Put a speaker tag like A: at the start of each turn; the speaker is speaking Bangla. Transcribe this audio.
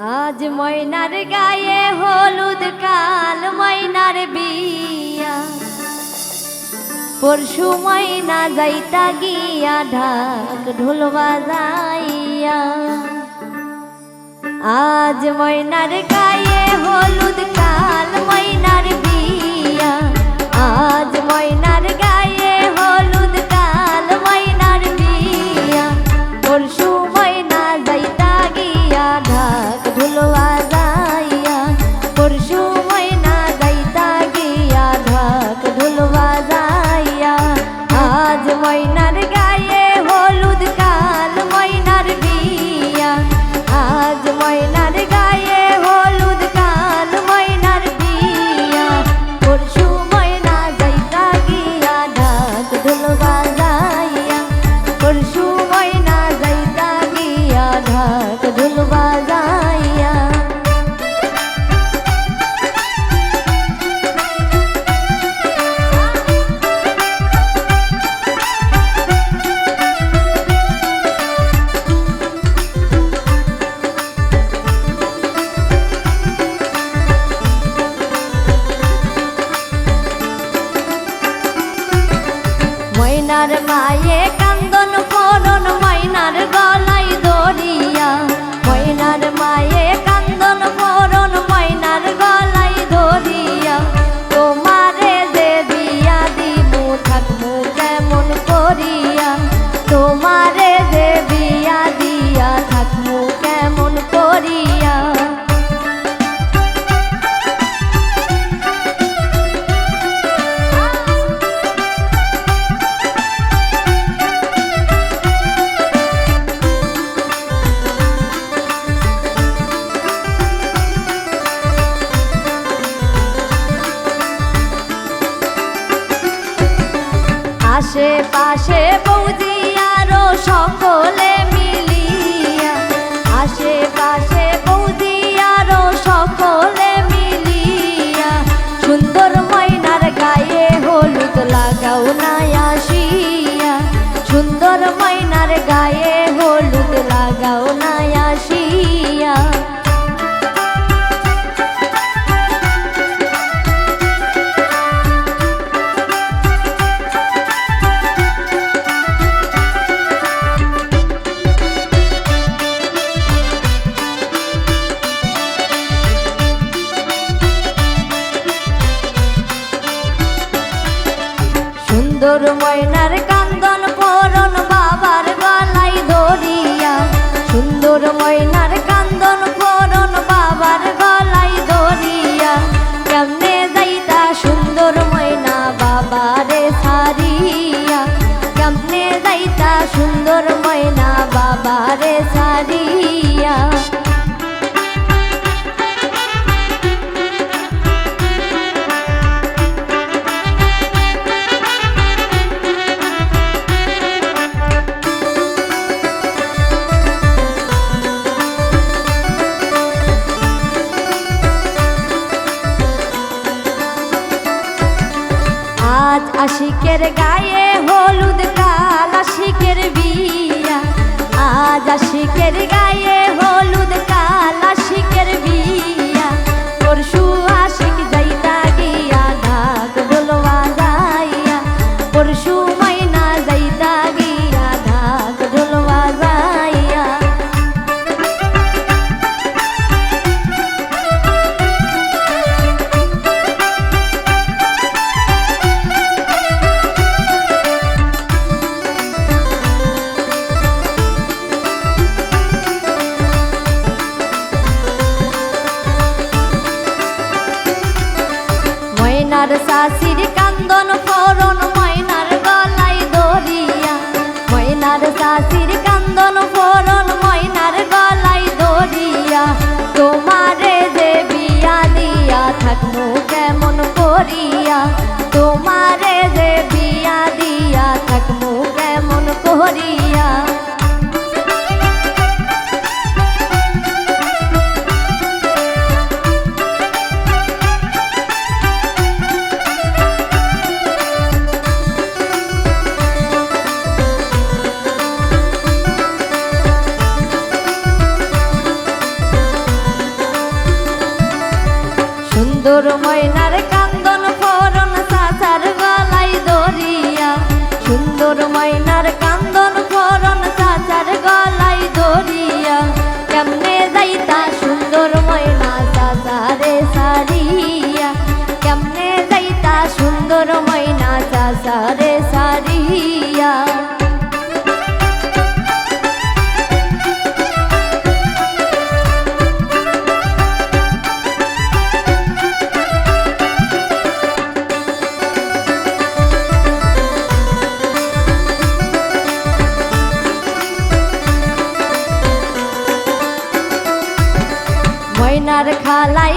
A: আজ ময়নার গায়ে হলুদ, কাল ময়নার বিয়া। পরশু ময়না যাইতা গিয়া ঢাক ঢোল বাজাইয়া। আজ ময়নার গায়ে হলুদ, কাল ময়নার বিয়া। আজ ময়নার গায়ে ময়নার মায়ে আশেপাশে বৌদি আরও সকলে মিলিয়া আশেপাশে Good morning. আশিকের গায়ে আমার শাশির কান্দন ফরন ময়নার গলায় দরিয়া ময়নার শাশির কান্দন ফরন ময়নার গলায় দরিয়া তোমারে দেবিয়া দিয়া থাকব কেমন করিয়া? তোমারে সুন্দর ময়নার কান্দন ফরন সাসার গলায় দরিয়া। সুন্দর ময়নার কান্দন ফরন সাসার গলায় দরিয়া। কেমনে যাইতা সুন্দর ময়না সাসারে সারিয়া। কেমনে যাইতা সুন্দর ময়না সাসারে সারিয়া। আর খালাই